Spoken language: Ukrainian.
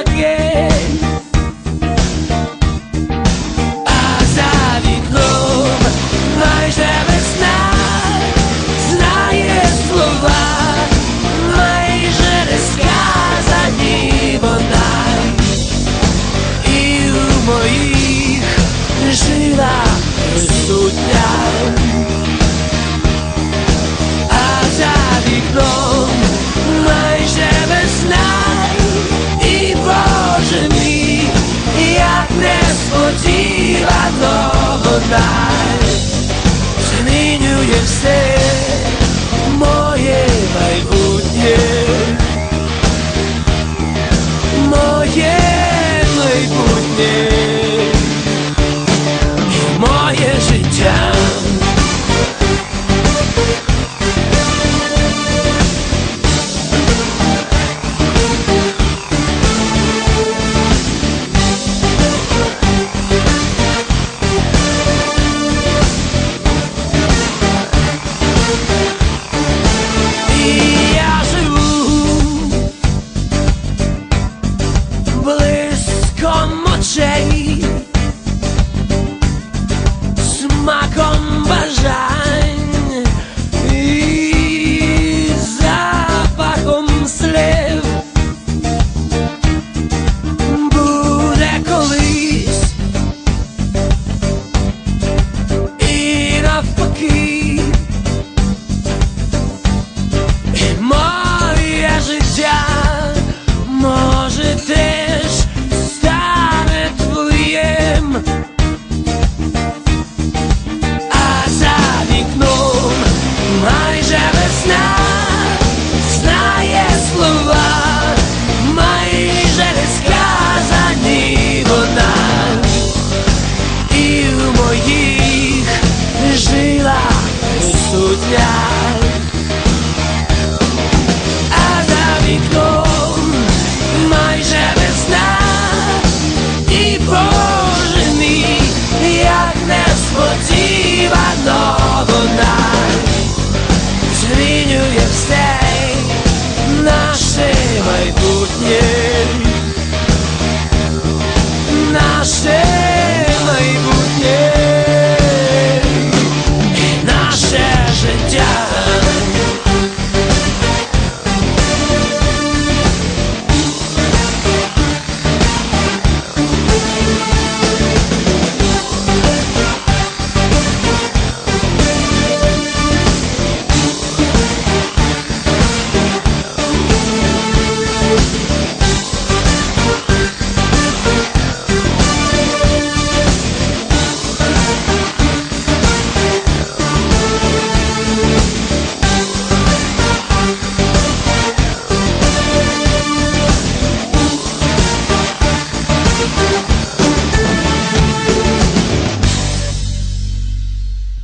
again. I. ya. несподівано вона змінює все.